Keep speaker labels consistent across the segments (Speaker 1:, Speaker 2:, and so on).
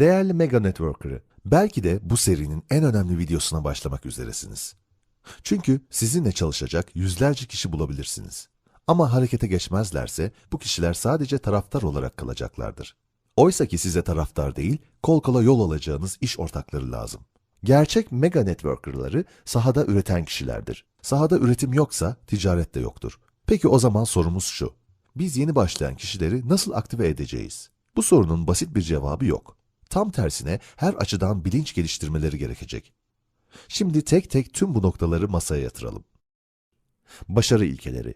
Speaker 1: Değerli Mega Networker'ı, belki de bu serinin en önemli videosuna başlamak üzeresiniz. Çünkü sizinle çalışacak yüzlerce kişi bulabilirsiniz. Ama harekete geçmezlerse bu kişiler sadece taraftar olarak kalacaklardır. Oysa ki size taraftar değil, kol kola yol alacağınız iş ortakları lazım. Gerçek mega networkerları sahada üreten kişilerdir. Sahada üretim yoksa ticaret de yoktur. Peki o zaman sorumuz şu. Biz yeni başlayan kişileri nasıl aktive edeceğiz? Bu sorunun basit bir cevabı yok. Tam tersine her açıdan bilinç geliştirmeleri gerekecek. Şimdi tek tek tüm bu noktaları masaya yatıralım. Başarı ilkeleri.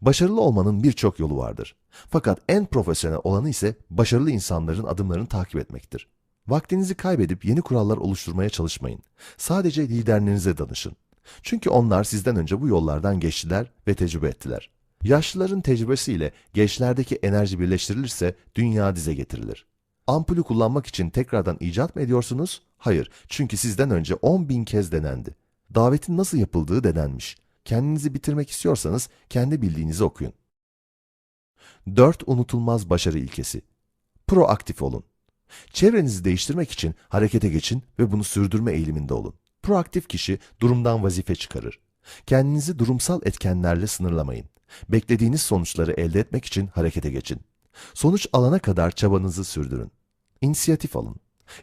Speaker 1: Başarılı olmanın birçok yolu vardır. Fakat en profesyonel olanı ise başarılı insanların adımlarını takip etmektir. Vaktinizi kaybedip yeni kurallar oluşturmaya çalışmayın. Sadece liderlerinize danışın. Çünkü onlar sizden önce bu yollardan geçtiler ve tecrübe ettiler. Yaşlıların tecrübesiyle gençlerdeki enerji birleştirilirse dünya dize getirilir. Ampulü kullanmak için tekrardan icat mı ediyorsunuz? Hayır, çünkü sizden önce 10 bin kez denendi. Davetin nasıl yapıldığı denenmiş. Kendinizi bitirmek istiyorsanız kendi bildiğinizi okuyun. 4 unutulmaz başarı ilkesi. Proaktif olun. Çevrenizi değiştirmek için harekete geçin ve bunu sürdürme eğiliminde olun. Proaktif kişi durumdan vazife çıkarır. Kendinizi durumsal etkenlerle sınırlamayın. Beklediğiniz sonuçları elde etmek için harekete geçin. Sonuç alana kadar çabanızı sürdürün. İnisiyatif alın.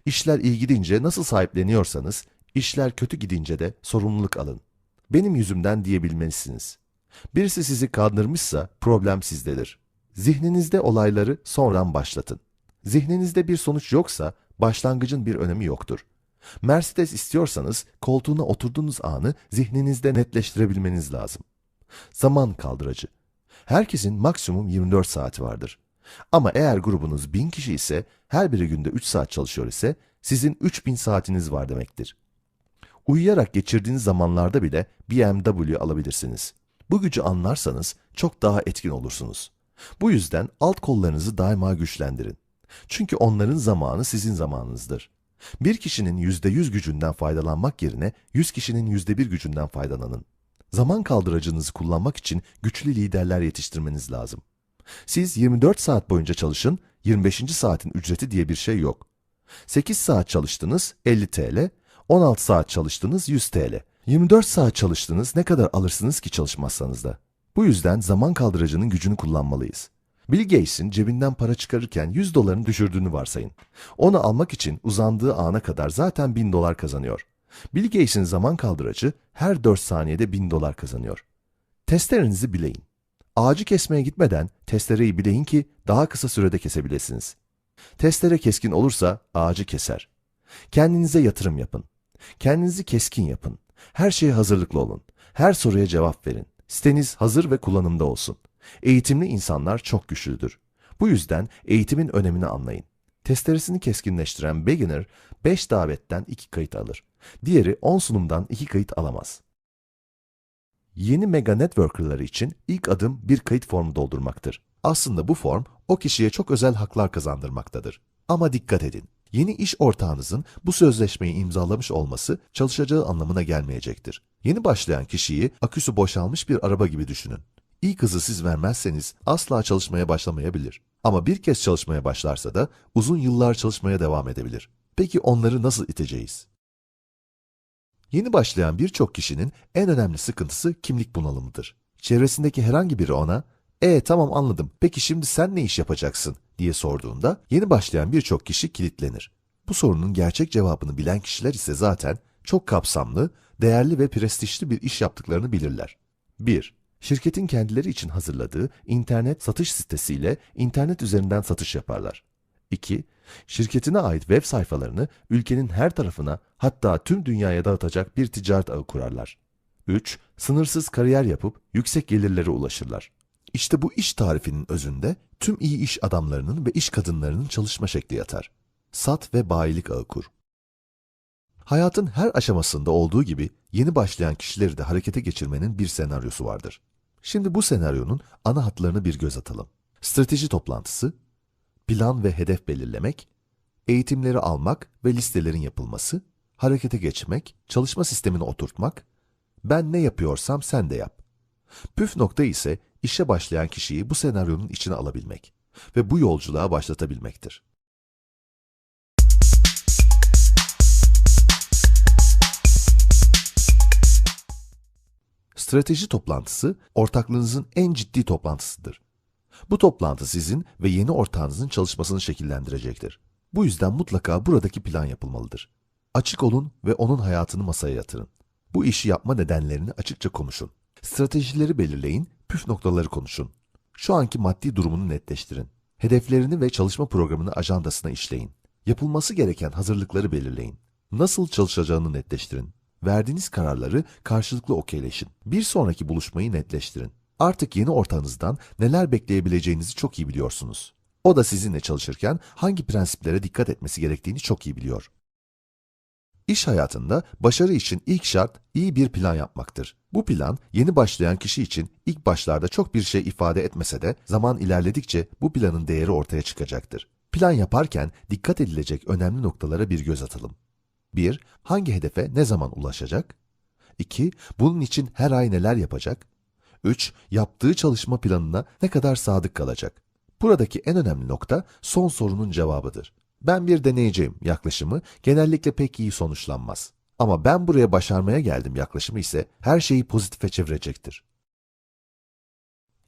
Speaker 1: İşler iyi gidince nasıl sahipleniyorsanız, işler kötü gidince de sorumluluk alın. Benim yüzümden diyebilmelisiniz. Birisi sizi kandırmışsa problem sizdedir. Zihninizde olayları sonradan başlatın. Zihninizde bir sonuç yoksa başlangıcın bir önemi yoktur. Mercedes istiyorsanız koltuğuna oturduğunuz anı zihninizde netleştirebilmeniz lazım. Zaman kaldıracı. Herkesin maksimum 24 saati vardır. Ama eğer grubunuz 1000 kişi ise her biri günde 3 saat çalışıyor ise sizin 3000 saatiniz var demektir. Uyuyarak geçirdiğiniz zamanlarda bile BMW alabilirsiniz. Bu gücü anlarsanız çok daha etkin olursunuz. Bu yüzden alt kollarınızı daima güçlendirin. Çünkü onların zamanı sizin zamanınızdır. Bir kişinin %100 gücünden faydalanmak yerine 100 kişinin %1 gücünden faydalanın. Zaman kaldıracınızı kullanmak için güçlü liderler yetiştirmeniz lazım. Siz 24 saat boyunca çalışın, 25. saatin ücreti diye bir şey yok. 8 saat çalıştınız 50 TL, 16 saat çalıştınız 100 TL. 24 saat çalıştınız ne kadar alırsınız ki çalışmazsanız da. Bu yüzden zaman kaldıracının gücünü kullanmalıyız. Bill Gates'in cebinden para çıkarırken 100 dolarını düşürdüğünü varsayın. Onu almak için uzandığı ana kadar zaten 1000 dolar kazanıyor. Bill Gates'in zaman kaldıracı her 4 saniyede 1000 dolar kazanıyor. Testerenizi bileyin. Ağacı kesmeye gitmeden testereyi bileyin ki daha kısa sürede kesebilirsiniz. Testere keskin olursa ağacı keser. Kendinize yatırım yapın. Kendinizi keskin yapın. Her şeye hazırlıklı olun. Her soruya cevap verin. Siteniz hazır ve kullanımda olsun. Eğitimli insanlar çok güçlüdür. Bu yüzden eğitimin önemini anlayın. Testeresini keskinleştiren beginner 5 davetten 2 kayıt alır. Diğeri 10 sunumdan 2 kayıt alamaz. Yeni mega networkerları için ilk adım bir kayıt formu doldurmaktır. Aslında bu form o kişiye çok özel haklar kazandırmaktadır. Ama dikkat edin. Yeni iş ortağınızın bu sözleşmeyi imzalamış olması çalışacağı anlamına gelmeyecektir. Yeni başlayan kişiyi aküsü boşalmış bir araba gibi düşünün. İlk hızı siz vermezseniz asla çalışmaya başlamayabilir. Ama bir kez çalışmaya başlarsa da uzun yıllar çalışmaya devam edebilir. Peki onları nasıl iteceğiz? Yeni başlayan birçok kişinin en önemli sıkıntısı kimlik bunalımıdır. Çevresindeki herhangi biri ona, "E tamam anladım. Peki şimdi sen ne iş yapacaksın?" diye sorduğunda yeni başlayan birçok kişi kilitlenir. Bu sorunun gerçek cevabını bilen kişiler ise zaten çok kapsamlı, değerli ve prestijli bir iş yaptıklarını bilirler. 1. Şirketin kendileri için hazırladığı internet satış sitesiyle internet üzerinden satış yaparlar. 2. Şirketine ait web sayfalarını ülkenin her tarafına hatta tüm dünyaya dağıtacak bir ticaret ağı kurarlar. 3. Sınırsız kariyer yapıp yüksek gelirlere ulaşırlar. İşte bu iş tarifinin özünde tüm iyi iş adamlarının ve iş kadınlarının çalışma şekli yatar. Sat ve bayilik ağı kur. Hayatın her aşamasında olduğu gibi yeni başlayan kişileri de harekete geçirmenin bir senaryosu vardır. Şimdi bu senaryonun ana hatlarını bir göz atalım. Strateji toplantısı, plan ve hedef belirlemek, eğitimleri almak ve listelerin yapılması, harekete geçmek, çalışma sistemini oturtmak, ben ne yapıyorsam sen de yap. Püf nokta ise işe başlayan kişiyi bu senaryonun içine alabilmek ve bu yolculuğa başlatabilmektir. Strateji toplantısı ortaklığınızın en ciddi toplantısıdır. Bu toplantı sizin ve yeni ortağınızın çalışmasını şekillendirecektir. Bu yüzden mutlaka buradaki plan yapılmalıdır. Açık olun ve onun hayatını masaya yatırın. Bu işi yapma nedenlerini açıkça konuşun. Stratejileri belirleyin, püf noktaları konuşun. Şu anki maddi durumunu netleştirin. Hedeflerini ve çalışma programını ajandasına işleyin. Yapılması gereken hazırlıkları belirleyin. Nasıl çalışacağını netleştirin. Verdiğiniz kararları karşılıklı okeyleşin. Bir sonraki buluşmayı netleştirin. Artık yeni ortağınızdan neler bekleyebileceğinizi çok iyi biliyorsunuz. O da sizinle çalışırken hangi prensiplere dikkat etmesi gerektiğini çok iyi biliyor. İş hayatında başarı için ilk şart iyi bir plan yapmaktır. Bu plan yeni başlayan kişi için ilk başlarda çok bir şey ifade etmese de zaman ilerledikçe bu planın değeri ortaya çıkacaktır. Plan yaparken dikkat edilecek önemli noktalara bir göz atalım. 1. Hangi hedefe ne zaman ulaşacak? 2. Bunun için her ay neler yapacak? 3. Yaptığı çalışma planına ne kadar sadık kalacak? Buradaki en önemli nokta son sorunun cevabıdır. Ben bir deneyeceğim yaklaşımı genellikle pek iyi sonuçlanmaz. Ama ben buraya başarmaya geldim yaklaşımı ise her şeyi pozitife çevirecektir.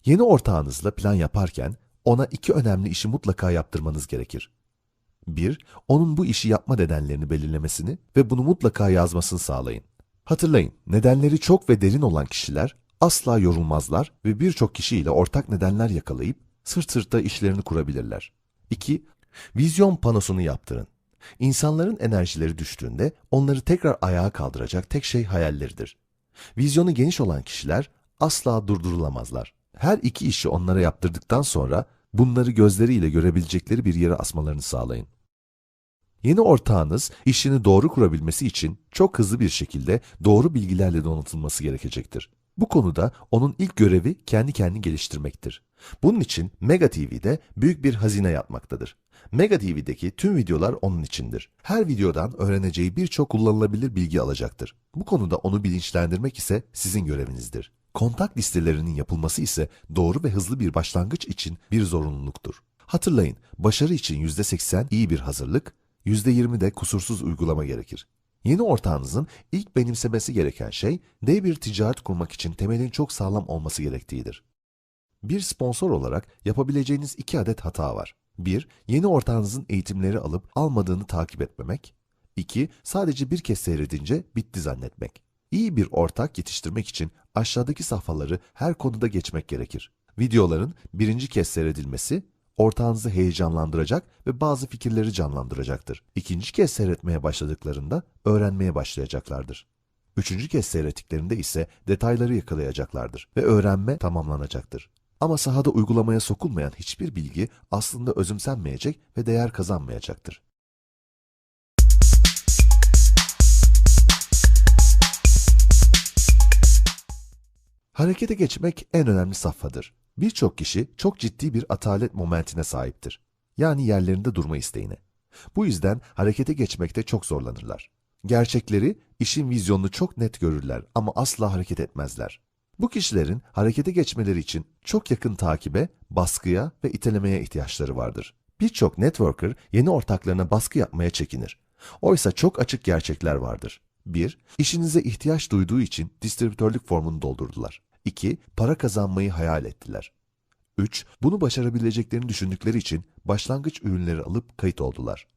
Speaker 1: Yeni ortağınızla plan yaparken ona iki önemli işi mutlaka yaptırmanız gerekir. 1. Onun bu işi yapma nedenlerini belirlemesini ve bunu mutlaka yazmasını sağlayın. Hatırlayın, nedenleri çok ve derin olan kişiler asla yorulmazlar ve birçok kişiyle ortak nedenler yakalayıp sırt sırta işlerini kurabilirler. 2. Vizyon panosunu yaptırın. İnsanların enerjileri düştüğünde onları tekrar ayağa kaldıracak tek şey hayalleridir. Vizyonu geniş olan kişiler asla durdurulamazlar. Her iki işi onlara yaptırdıktan sonra bunları gözleriyle görebilecekleri bir yere asmalarını sağlayın. Yeni ortağınız işini doğru kurabilmesi için çok hızlı bir şekilde doğru bilgilerle donatılması gerekecektir. Bu konuda onun ilk görevi kendi kendini geliştirmektir. Bunun için Mega TV'de büyük bir hazine yatmaktadır. Mega TV'deki tüm videolar onun içindir. Her videodan öğreneceği birçok kullanılabilir bilgi alacaktır. Bu konuda onu bilinçlendirmek ise sizin görevinizdir. Kontak listelerinin yapılması ise doğru ve hızlı bir başlangıç için bir zorunluluktur. Hatırlayın, başarı için %80 iyi bir hazırlık, %20 de kusursuz uygulama gerekir. Yeni ortağınızın ilk benimsemesi gereken şey, dev bir ticaret kurmak için temelin çok sağlam olması gerektiğidir. Bir sponsor olarak yapabileceğiniz iki adet hata var. 1. Yeni ortağınızın eğitimleri alıp almadığını takip etmemek. 2. Sadece bir kez seyredince bitti zannetmek. İyi bir ortak yetiştirmek için aşağıdaki safhaları her konuda geçmek gerekir. Videoların birinci kez seyredilmesi, ortağınızı heyecanlandıracak ve bazı fikirleri canlandıracaktır. İkinci kez seyretmeye başladıklarında öğrenmeye başlayacaklardır. Üçüncü kez seyrettiklerinde ise detayları yakalayacaklardır ve öğrenme tamamlanacaktır. Ama sahada uygulamaya sokulmayan hiçbir bilgi aslında özümsenmeyecek ve değer kazanmayacaktır. Harekete geçmek en önemli safhadır. Birçok kişi çok ciddi bir atalet momentine sahiptir. Yani yerlerinde durma isteğine. Bu yüzden harekete geçmekte çok zorlanırlar. Gerçekleri, işin vizyonunu çok net görürler ama asla hareket etmezler. Bu kişilerin harekete geçmeleri için çok yakın takibe, baskıya ve itelemeye ihtiyaçları vardır. Birçok networker yeni ortaklarına baskı yapmaya çekinir. Oysa çok açık gerçekler vardır. 1. İşinize ihtiyaç duyduğu için distribütörlük formunu doldurdular. 2. Para kazanmayı hayal ettiler. 3. Bunu başarabileceklerini düşündükleri için başlangıç ürünleri alıp kayıt oldular.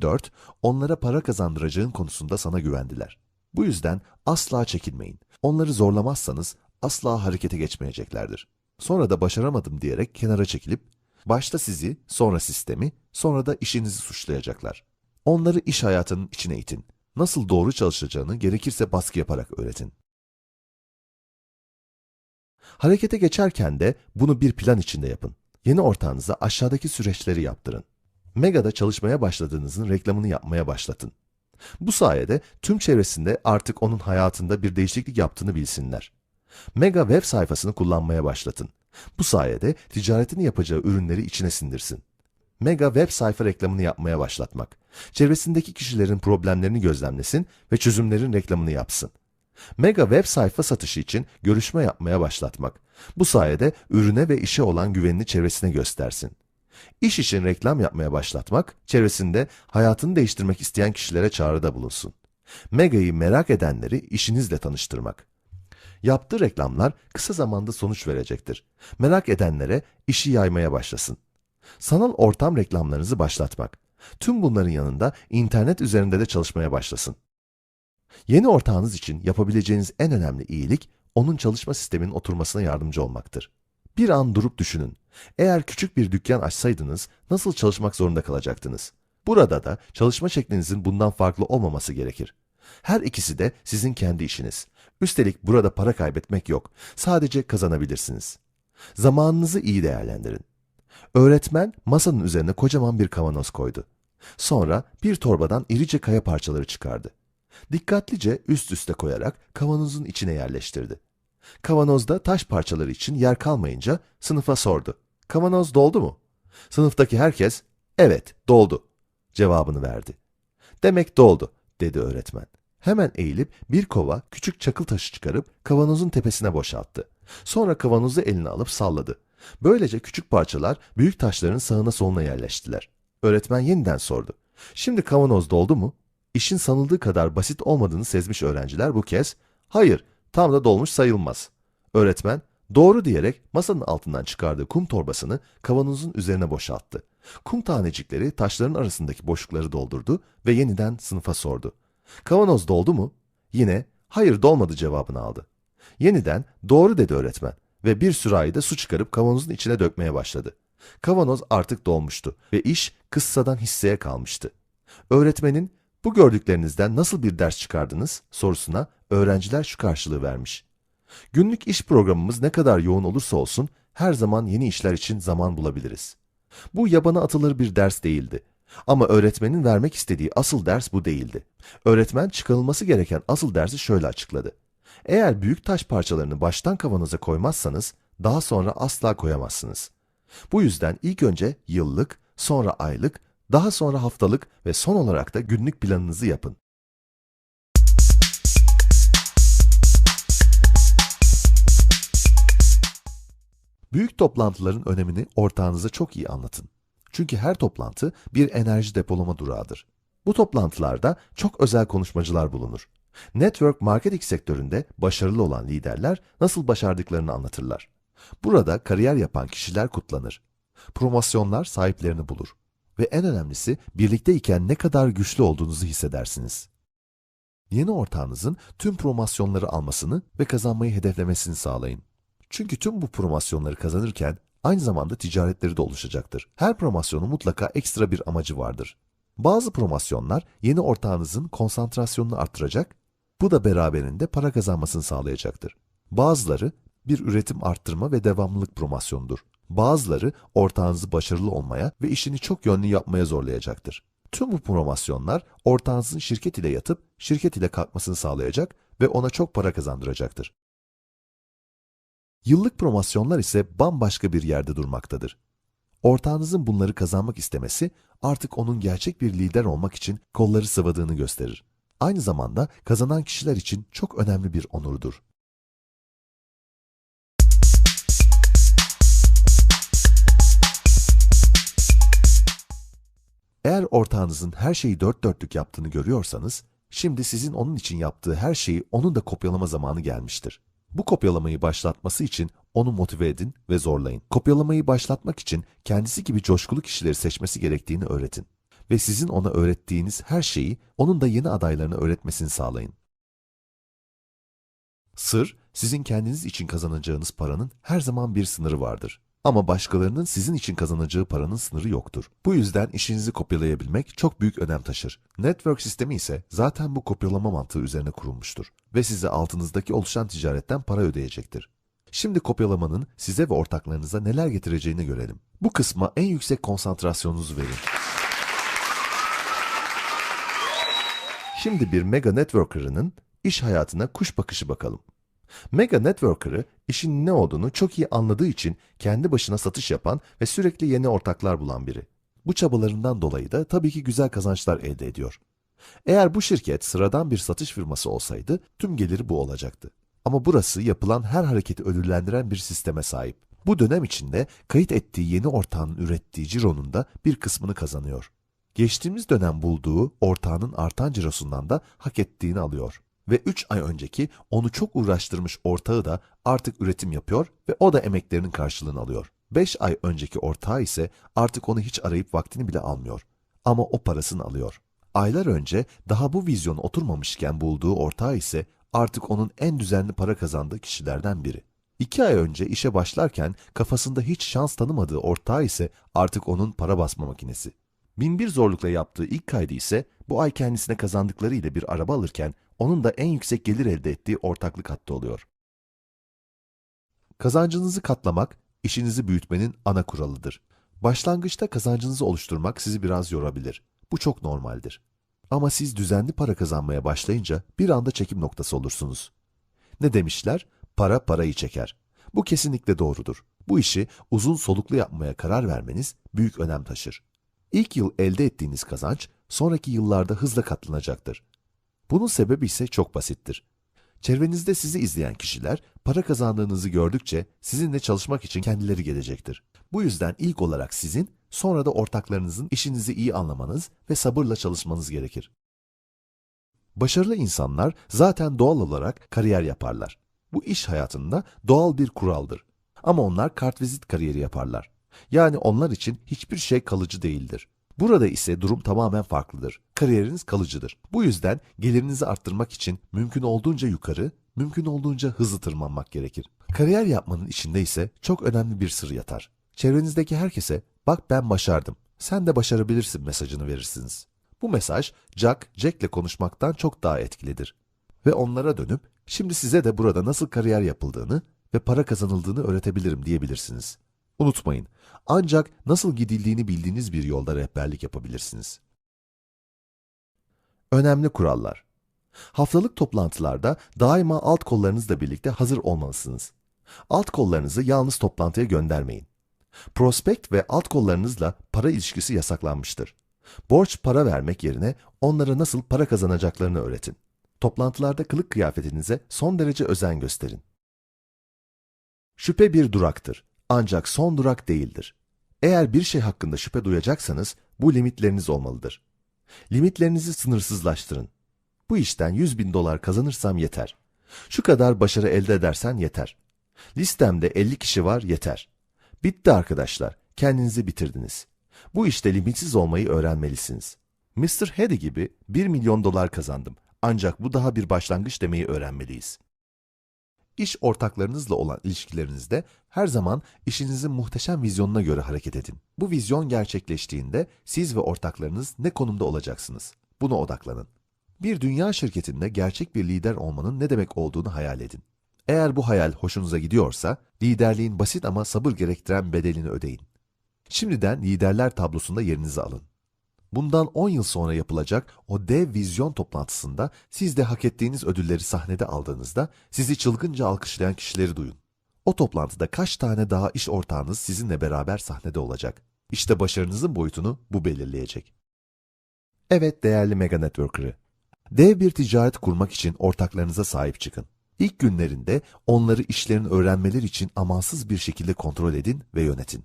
Speaker 1: 4. Onlara para kazandıracağın konusunda sana güvendiler. Bu yüzden asla çekinmeyin. Onları zorlamazsanız asla harekete geçmeyeceklerdir. Sonra da başaramadım diyerek kenara çekilip başta sizi, sonra sistemi, sonra da işinizi suçlayacaklar. Onları iş hayatının içine itin. Nasıl doğru çalışacağını gerekirse baskı yaparak öğretin. Harekete geçerken de bunu bir plan içinde yapın. Yeni ortağınıza aşağıdaki süreçleri yaptırın. Mega'da çalışmaya başladığınızın reklamını yapmaya başlatın. Bu sayede tüm çevresinde artık onun hayatında bir değişiklik yaptığını bilsinler. Mega web sayfasını kullanmaya başlatın. Bu sayede ticaretini yapacağı ürünleri içine sindirsin. Mega web sayfa reklamını yapmaya başlatmak. Çevresindeki kişilerin problemlerini gözlemlesin ve çözümlerin reklamını yapsın. Mega web sayfa satışı için görüşme yapmaya başlatmak. Bu sayede ürüne ve işe olan güvenini çevresine göstersin. İş için reklam yapmaya başlatmak, çevresinde hayatını değiştirmek isteyen kişilere çağrıda bulunsun. Mega'yı merak edenleri işinizle tanıştırmak. Yaptığı reklamlar kısa zamanda sonuç verecektir. Merak edenlere işi yaymaya başlasın. Sanal ortam reklamlarınızı başlatmak. Tüm bunların yanında internet üzerinde de çalışmaya başlasın. Yeni ortağınız için yapabileceğiniz en önemli iyilik, onun çalışma sisteminin oturmasına yardımcı olmaktır. Bir an durup düşünün. Eğer küçük bir dükkan açsaydınız nasıl çalışmak zorunda kalacaktınız? Burada da çalışma şeklinizin bundan farklı olmaması gerekir. Her ikisi de sizin kendi işiniz. Üstelik burada para kaybetmek yok. Sadece kazanabilirsiniz. Zamanınızı iyi değerlendirin. Öğretmen masanın üzerine kocaman bir kavanoz koydu. Sonra bir torbadan irice kaya parçaları çıkardı. Dikkatlice üst üste koyarak kavanozun içine yerleştirdi. Kavanozda taş parçaları için yer kalmayınca sınıfa sordu. Kavanoz doldu mu? Sınıftaki herkes, evet doldu cevabını verdi. Demek doldu, dedi öğretmen. Hemen eğilip bir kova küçük çakıl taşı çıkarıp kavanozun tepesine boşalttı. Sonra kavanozu eline alıp salladı. Böylece küçük parçalar büyük taşların sağına soluna yerleştiler. Öğretmen yeniden sordu. Şimdi kavanoz doldu mu? İşin sanıldığı kadar basit olmadığını sezmiş öğrenciler bu kez, hayır, tam da dolmuş sayılmaz. Öğretmen, doğru diyerek masanın altından çıkardığı kum torbasını kavanozun üzerine boşalttı. Kum tanecikleri taşların arasındaki boşlukları doldurdu ve yeniden sınıfa sordu. Kavanoz doldu mu? Yine, hayır dolmadı cevabını aldı. Yeniden, doğru dedi öğretmen ve bir sürahide su çıkarıp kavanozun içine dökmeye başladı. Kavanoz artık dolmuştu ve iş kıssadan hisseye kalmıştı. Öğretmenin, bu gördüklerinizden nasıl bir ders çıkardınız sorusuna öğrenciler şu karşılığı vermiş. Günlük iş programımız ne kadar yoğun olursa olsun her zaman yeni işler için zaman bulabiliriz. Bu yabana atılır bir ders değildi. Ama öğretmenin vermek istediği asıl ders bu değildi. Öğretmen çıkarılması gereken asıl dersi şöyle açıkladı. Eğer büyük taş parçalarını baştan kavanoza koymazsanız daha sonra asla koyamazsınız. Bu yüzden ilk önce yıllık, sonra aylık, daha sonra haftalık ve son olarak da günlük planınızı yapın. Büyük toplantıların önemini ortağınıza çok iyi anlatın. Çünkü her toplantı bir enerji depolama durağıdır. Bu toplantılarda çok özel konuşmacılar bulunur. Network marketing sektöründe başarılı olan liderler nasıl başardıklarını anlatırlar. Burada kariyer yapan kişiler kutlanır. Promosyonlar sahiplerini bulur. Ve en önemlisi birlikteyken ne kadar güçlü olduğunuzu hissedersiniz. Yeni ortağınızın tüm promosyonları almasını ve kazanmayı hedeflemesini sağlayın. Çünkü tüm bu promosyonları kazanırken aynı zamanda ticaretleri de oluşacaktır. Her promosyonun mutlaka ekstra bir amacı vardır. Bazı promosyonlar yeni ortağınızın konsantrasyonunu arttıracak, bu da beraberinde para kazanmasını sağlayacaktır. Bazıları bir üretim arttırma ve devamlılık promosyonudur. Bazıları ortağınızı başarılı olmaya ve işini çok yönlü yapmaya zorlayacaktır. Tüm bu promosyonlar ortağınızın şirket ile yatıp şirket ile kalkmasını sağlayacak ve ona çok para kazandıracaktır. Yıllık promosyonlar ise bambaşka bir yerde durmaktadır. Ortağınızın bunları kazanmak istemesi artık onun gerçek bir lider olmak için kolları sıvadığını gösterir. Aynı zamanda kazanan kişiler için çok önemli bir onurdur. Eğer ortağınızın her şeyi dört dörtlük yaptığını görüyorsanız, şimdi sizin onun için yaptığı her şeyi onun da kopyalama zamanı gelmiştir. Bu kopyalamayı başlatması için onu motive edin ve zorlayın. Kopyalamayı başlatmak için kendisi gibi coşkulu kişileri seçmesi gerektiğini öğretin. Ve sizin ona öğrettiğiniz her şeyi onun da yeni adaylarına öğretmesini sağlayın. Sır, sizin kendiniz için kazanacağınız paranın her zaman bir sınırı vardır. Ama başkalarının sizin için kazanacağı paranın sınırı yoktur. Bu yüzden işinizi kopyalayabilmek çok büyük önem taşır. Network sistemi ise zaten bu kopyalama mantığı üzerine kurulmuştur ve size altınızdaki oluşan ticaretten para ödeyecektir. Şimdi kopyalamanın size ve ortaklarınıza neler getireceğini görelim. Bu kısma en yüksek konsantrasyonunuzu verin. Şimdi bir mega networker'ının iş hayatına kuş bakışı bakalım. Mega Networker'ı işin ne olduğunu çok iyi anladığı için kendi başına satış yapan ve sürekli yeni ortaklar bulan biri. Bu çabalarından dolayı da tabii ki güzel kazançlar elde ediyor. Eğer bu şirket sıradan bir satış firması olsaydı tüm geliri bu olacaktı. Ama burası yapılan her hareketi ödüllendiren bir sisteme sahip. Bu dönem içinde kayıt ettiği yeni ortağının ürettiği cironun da bir kısmını kazanıyor. Geçtiğimiz dönem bulduğu ortağının artan cirosundan da hak ettiğini alıyor. Ve 3 ay önceki onu çok uğraştırmış ortağı da artık üretim yapıyor ve o da emeklerinin karşılığını alıyor. 5 ay önceki ortağı ise artık onu hiç arayıp vaktini bile almıyor. Ama o parasını alıyor. Aylar önce daha bu vizyon oturmamışken bulduğu ortağı ise artık onun en düzenli para kazandığı kişilerden biri. İki ay önce işe başlarken kafasında hiç şans tanımadığı ortağı ise artık onun para basma makinesi. Binbir zorlukla yaptığı ilk kaydı ise bu ay kendisine kazandıkları ile bir araba alırken onun da en yüksek gelir elde ettiği ortaklık hattı oluyor. Kazancınızı katlamak, işinizi büyütmenin ana kuralıdır. Başlangıçta kazancınızı oluşturmak sizi biraz yorabilir. Bu çok normaldir. Ama siz düzenli para kazanmaya başlayınca bir anda çekim noktası olursunuz. Ne demişler? Para parayı çeker. Bu kesinlikle doğrudur. Bu işi uzun soluklu yapmaya karar vermeniz büyük önem taşır. İlk yıl elde ettiğiniz kazanç sonraki yıllarda hızla katlanacaktır. Bunun sebebi ise çok basittir. Çevrenizde sizi izleyen kişiler para kazandığınızı gördükçe sizinle çalışmak için kendileri gelecektir. Bu yüzden ilk olarak sizin, sonra da ortaklarınızın işinizi iyi anlamanız ve sabırla çalışmanız gerekir. Başarılı insanlar zaten doğal olarak kariyer yaparlar. Bu iş hayatında doğal bir kuraldır. Ama onlar kartvizit kariyeri yaparlar. Yani onlar için hiçbir şey kalıcı değildir. Burada ise durum tamamen farklıdır. Kariyeriniz kalıcıdır. Bu yüzden gelirinizi arttırmak için mümkün olduğunca yukarı, mümkün olduğunca hızlı tırmanmak gerekir. Kariyer yapmanın içinde ise çok önemli bir sır yatar. Çevrenizdeki herkese bak ben başardım, sen de başarabilirsin mesajını verirsiniz. Bu mesaj Jack, Jack'le konuşmaktan çok daha etkilidir. Ve onlara dönüp şimdi size de burada nasıl kariyer yapıldığını ve para kazanıldığını öğretebilirim diyebilirsiniz. Unutmayın, ancak nasıl gidildiğini bildiğiniz bir yolda rehberlik yapabilirsiniz. Önemli kurallar. Haftalık toplantılarda daima alt kollarınızla birlikte hazır olmalısınız. Alt kollarınızı yalnız toplantıya göndermeyin. Prospekt ve alt kollarınızla para ilişkisi yasaklanmıştır. Borç para vermek yerine onlara nasıl para kazanacaklarını öğretin. Toplantılarda kılık kıyafetinize son derece özen gösterin. Şüphe bir duraktır. Ancak son durak değildir. Eğer bir şey hakkında şüphe duyacaksanız bu limitleriniz olmalıdır. Limitlerinizi sınırsızlaştırın. Bu işten 100 bin dolar kazanırsam yeter. Şu kadar başarı elde edersen yeter. Listemde 50 kişi var yeter. Bitti arkadaşlar. Kendinizi bitirdiniz. Bu işte limitsiz olmayı öğrenmelisiniz. Mr. Hedy gibi 1 milyon dolar kazandım. Ancak bu daha bir başlangıç demeyi öğrenmeliyiz. İş ortaklarınızla olan ilişkilerinizde her zaman işinizin muhteşem vizyonuna göre hareket edin. Bu vizyon gerçekleştiğinde siz ve ortaklarınız ne konumda olacaksınız? Buna odaklanın. Bir dünya şirketinde gerçek bir lider olmanın ne demek olduğunu hayal edin. Eğer bu hayal hoşunuza gidiyorsa, liderliğin basit ama sabır gerektiren bedelini ödeyin. Şimdiden liderler tablosunda yerinizi alın. Bundan 10 yıl sonra yapılacak o dev vizyon toplantısında siz de hak ettiğiniz ödülleri sahnede aldığınızda sizi çılgınca alkışlayan kişileri duyun. O toplantıda kaç tane daha iş ortağınız sizinle beraber sahnede olacak? İşte başarınızın boyutunu bu belirleyecek. Evet değerli Mega Networker'ı. Dev bir ticaret kurmak için ortaklarınıza sahip çıkın. İlk günlerinde onları işlerini öğrenmeleri için amansız bir şekilde kontrol edin ve yönetin.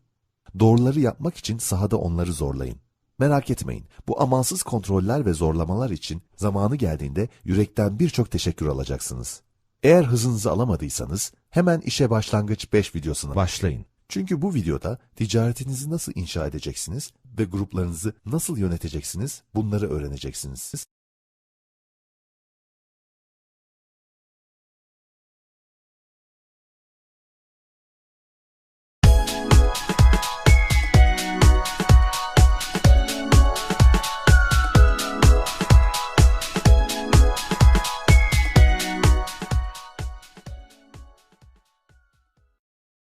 Speaker 1: Doğruları yapmak için sahada onları zorlayın. Merak etmeyin, bu amansız kontroller ve zorlamalar için zamanı geldiğinde yürekten birçok teşekkür alacaksınız. Eğer hızınızı alamadıysanız hemen işe başlangıç 5 videosuna başlayın. Çünkü bu videoda ticaretinizi nasıl inşa edeceksiniz ve gruplarınızı nasıl yöneteceksiniz bunları öğreneceksiniz.